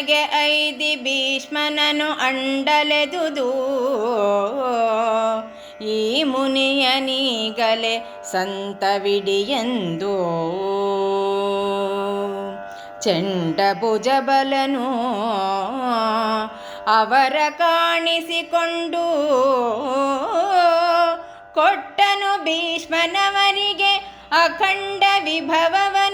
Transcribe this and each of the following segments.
ತನ ತನಗೆ ಐದಿ ಭೀಷ್ಮನನು ಅಂಡಲೆದುದು. ಈ ಮುನಿಯ ನೀಗಲೆ ಸಂತವಿಡಿಯೆಂದು. ಚಂಡಭುಜಬಲನು ಅವರ ಕಾಣಿಸಿಕೊಂಡು. ಕೊಟ್ಟನು ಭೀಷ್ಮನವರಿಗೆ ಅಖಂಡ ವಿಭವವನು.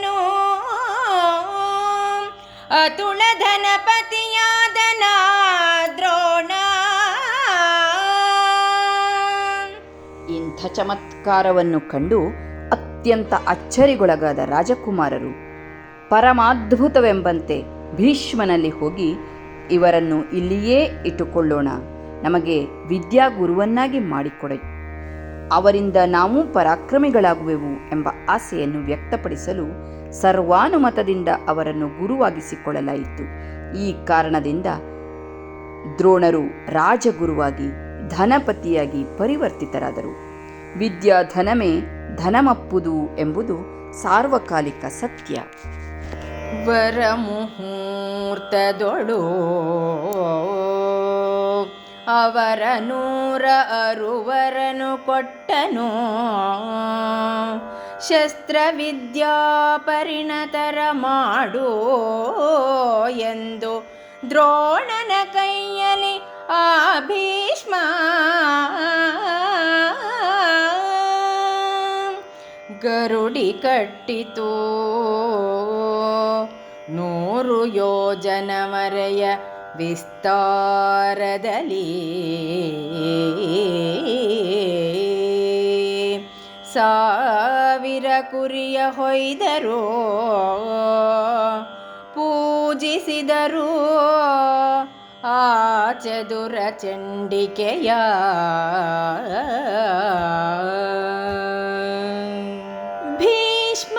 ಅತುಳ ಧನಪತಿಯಾದನ ದ್ರೋಣ ಇಂಥ ಚಮತ್ಕಾರವನ್ನು ಕಂಡು ಅತ್ಯಂತ ಅಚ್ಚರಿಗೊಳಗಾದ ರಾಜಕುಮಾರರು ಪರಮಾದ್ಭುತವೆಂಬಂತೆ ಭೀಷ್ಮನಲ್ಲಿ ಹೋಗಿ ಇವರನ್ನು ಇಲ್ಲಿಯೇ ಇಟ್ಟುಕೊಳ್ಳೋಣ. ನಮಗೆ ವಿದ್ಯಾಗುರುವನ್ನಾಗಿ ಮಾಡಿಕೊಡಿ. ಅವರಿಂದ ನಾವೂ ಪರಾಕ್ರಮಿಗಳಾಗುವೆವು ಎಂಬ ಆಸೆಯನ್ನು ವ್ಯಕ್ತಪಡಿಸಲು ಸರ್ವಾನುಮತದಿಂದ ಅವರನ್ನು ಗುರುವಾಗಿಸಿಕೊಳ್ಳಲಾಯಿತು. ಈ ಕಾರಣದಿಂದ ದ್ರೋಣರು ರಾಜಗುರುವಾಗಿ ಧನಪತಿಯಾಗಿ ಪರಿವರ್ತಿತರಾದರು. ವಿದ್ಯಾಧನಮೇ ಧನಮಪ್ಪುದು ಎಂಬುದು ಸಾರ್ವಕಾಲಿಕ ಸತ್ಯ. ವರ ಮುಹೂರ್ತದೊಳು ಅವರ ನೂರ ಅರುವರನು ಕೊಟ್ಟನು. ಶಸ್ತ್ರವಿದ್ಯಾ ಪರಿಣತರ ಮಾಡು ಎಂದು ದ್ರೋಣನ ಕೈಯಲ್ಲಿ ಆ ಭೀಷ್ಮ ಗರುಡಿ ಕಟ್ಟಿತು. ನೂರು ಯೋಜನವರೆಯ ವಿಸ್ತಾರದಲ್ಲಿ ಸಾವಿರ ಕುರಿಯ ಹೊಯ್ದರು ಪೂಜಿಸಿದರು ಆ ಚದುರ ಚಂಡಿಕೆಯ ಭೀಷ್ಮ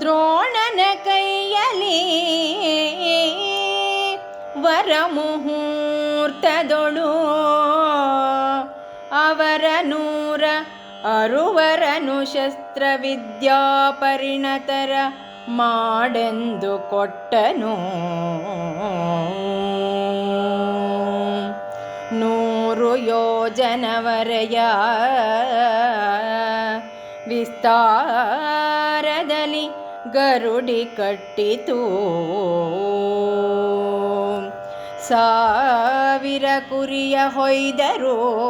ದ್ರೋಣನ ಕೈಯಲ್ಲಿ ವರ ಅರುವರನು ಶಸ್ತ್ರವಿದ್ಯಾ ಪರಿಣತರ ಮಾಡೆಂದು ಕೊಟ್ಟನು. ನೂರು ಯೋಜನವರೆಯ ವಿಸ್ತಾರದಲ್ಲಿ ಗರುಡಿ ಕಟ್ಟಿತು. ಸಾವಿರ ಕುರಿಯ ಹೊಯ್ದರು.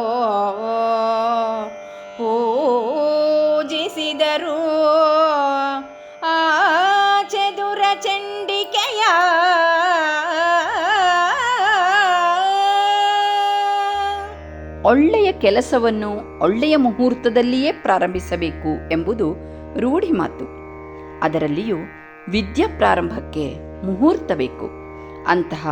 ಪೂಜಿಸಿದರು. ಆ ಚದುರ ಚಂಡಿಕೆಯ ಒಳ್ಳೆಯ ಕೆಲಸವನ್ನು ಒಳ್ಳೆಯ ಮುಹೂರ್ತದಲ್ಲಿಯೇ ಪ್ರಾರಂಭಿಸಬೇಕು ಎಂಬುದು ರೂಢಿ ಮಾತು. ಅದರಲ್ಲಿಯೂ ವಿದ್ಯಾ ಪ್ರಾರಂಭಕ್ಕೆ ಮುಹೂರ್ತ ಬೇಕು ಅಂತಹ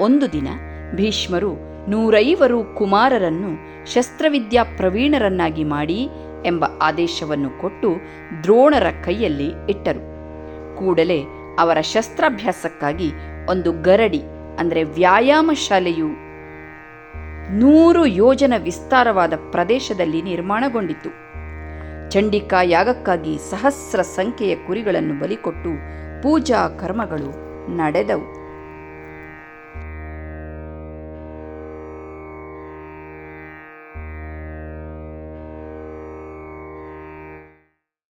ಒಂದು ದಿನ ಭೀಷ್ಮರು ನೂರೈವರು ಕುಮಾರರನ್ನು ಶಸ್ತ್ರವಿದ್ಯಾ ಪ್ರವೀಣರನ್ನಾಗಿ ಮಾಡಿ ಎಂಬ ಆದೇಶವನ್ನು ಕೊಟ್ಟು ದ್ರೋಣರ ಕೈಯಲ್ಲಿ ಇಟ್ಟರು. ಕೂಡಲೇ ಅವರ ಶಸ್ತ್ರಾಭ್ಯಾಸಕ್ಕಾಗಿ ಒಂದು ಗರಡಿ, ಅಂದರೆ ವ್ಯಾಯಾಮ ಶಾಲೆಯು ನೂರು ಯೋಜನ ವಿಸ್ತಾರವಾದ ಪ್ರದೇಶದಲ್ಲಿ ನಿರ್ಮಾಣಗೊಂಡಿತು ಚಂಡಿಕಾ ಯಾಗಕ್ಕಾಗಿ ಸಹಸ್ರ ಸಂಖ್ಯೆಯ ಕುರಿಗಳನ್ನು ಬಲಿಕೊಟ್ಟು ಪೂಜಾ ಕರ್ಮಗಳು ನಡೆದವು.